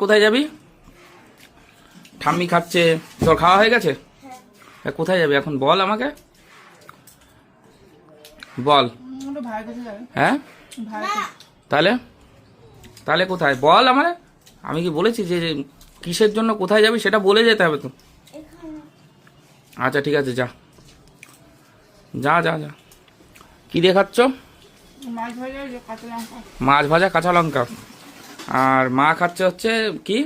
কোথায় যাবি? ঠাম্মি খাচ্ছে। তোর খাওয়া হয়ে গেছে? তা কোথায় যাবি? এখন বল আমাকে। বল। হ্যাঁ? তাহলে? তাহলে কোথায়? বল আমারে আমি কি বলেছি যে কিসের জন্য কোথায় যাবি সেটা বলে যেতে হবে তো। আচ্ছা ঠিক আছে যা। যা যা যা। কি দিয়ে খাচ্ছ? মাছ ভাজা কাঁচা লঙ্কা। আর মা খাচ্ছে হচ্ছে কি?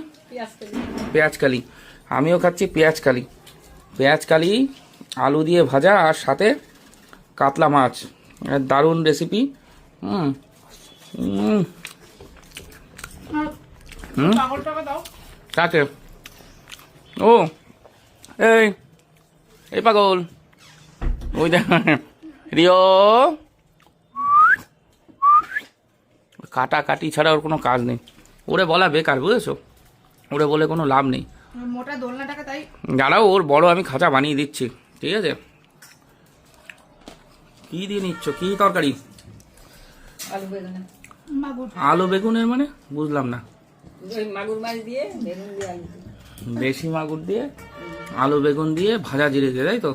পেঁয়াজ কালি আমিও খাচ্ছি পেঁয়াজ কালি পেঁয়াজ কালি আলু দিয়ে ভাজা আর সাথে কাতলা মাছ। দারুণ রেসিপি হুম। হুম। কাকে? ও, এই এই পাগল। ওই দেখ, রিও। কাটা কাটি ছাড়া ওর কোনো কাজ নেই। ওরে বলা বেকার বুঝেছ? ওরে বলে কোনো লাভ নেই। মোটা দোলনা টাকা তাই? দাঁড়াও ওর বড় আমি খাঁচা বানিয়ে দিচ্ছি ঠিক আছে? কি দিয়ে নিচ্ছ? কি তরকারি? আলু বেগুনে। মাগুর। আলু বেগুনের মানে? বুঝলাম না। ওই মাগুর দিয়ে আলু। দেশি মাগুর দিয়ে আলু বেগুন দিয়ে ভাজা জিরে দিয়ে তাই তো?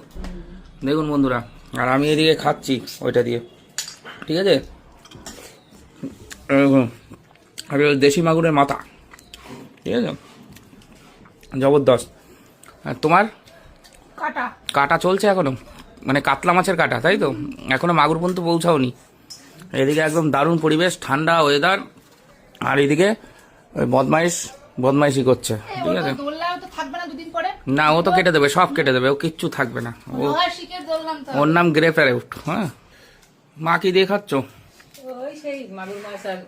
দেখুন বন্ধুরা আর আমি এদিকে খাচ্ছি ওইটা দিয়ে ঠিক আছে। আর দেশি মাগুরের মাথা। ঠিক আছে? জবরদস্ত। আর তোমার? কাটা। কাটা চলছে এখনও? মানে কাতলা মাছের কাটা তাই তো? এখনও মাগুর পর্যন্ত পৌঁছাওনি। এদিকে একদম দারুণ পরিবেশ ঠান্ডা ওয়েদার আর এদিকে ওই বদমাইশ বদমাইশি করছে। ঠিক আছে? না ও তো কেটে দেবে সব কেটে দেবে ও কিচ্ছু থাকবে না। ওর নাম গ্রেফারে হ্যাঁ? মা কি দিয়ে খাচ্ছ ওই সেই মাগুর মাছ আর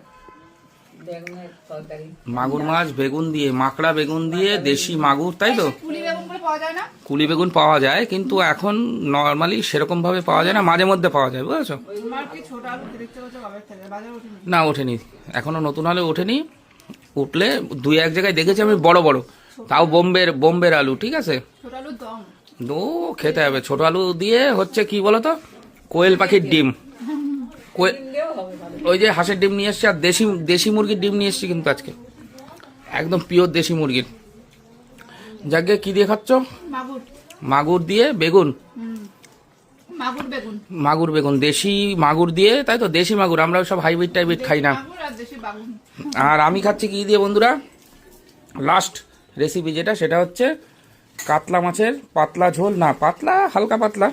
বেগুনের তরকারি। মাগুর মাছ বেগুন দিয়ে মাকড়া বেগুন দিয়ে দেশি মাগুর তাই তো? পুলি বেগুন পাওয়া যায় না? কুলি বেগুন পাওয়া যায় কিন্তু এখন নর্মালি সেরকম ভাবে পাওয়া যায় না মাঝে মধ্যে পাওয়া যায় বুঝেছ? আলু না ওঠেনি। এখনও নতুন হলে ওঠেনি। উঠলে দুই এক জায়গায় দেখেছি আমি বড় বড়। তাও বোম্বের বোম্বের আলু ঠিক আছে? ছোট আলুর দম। ও খেতে হবে। ছোট আলু দিয়ে হচ্ছে কি বলতো? কোয়েল পাখির ডিম কোয়েল দিলেও হবে ভালো ওই যে হাঁসের ডিম নিয়ে এসছি আর দেশি দেশি মুরগির ডিম নিয়ে এসছি কিন্তু আজকে। একদম পিওর দেশি মুরগির। যাকে কি দিয়ে খাচ্ছ? মাগুর। দিয়ে বেগুন? মাগুর বেগুন। দেশি মাগুর দিয়ে তাই তো? দেশি মাগুর আমরা সব হাইব্রিড টাইব্রিড খাই না। আর আমি খাচ্ছি কি দিয়ে বন্ধুরা? লাস্ট রেসিপি যেটা সেটা হচ্ছে কাতলা মাছের পাতলা ঝোল। না পাতলা হালকা পাতলা।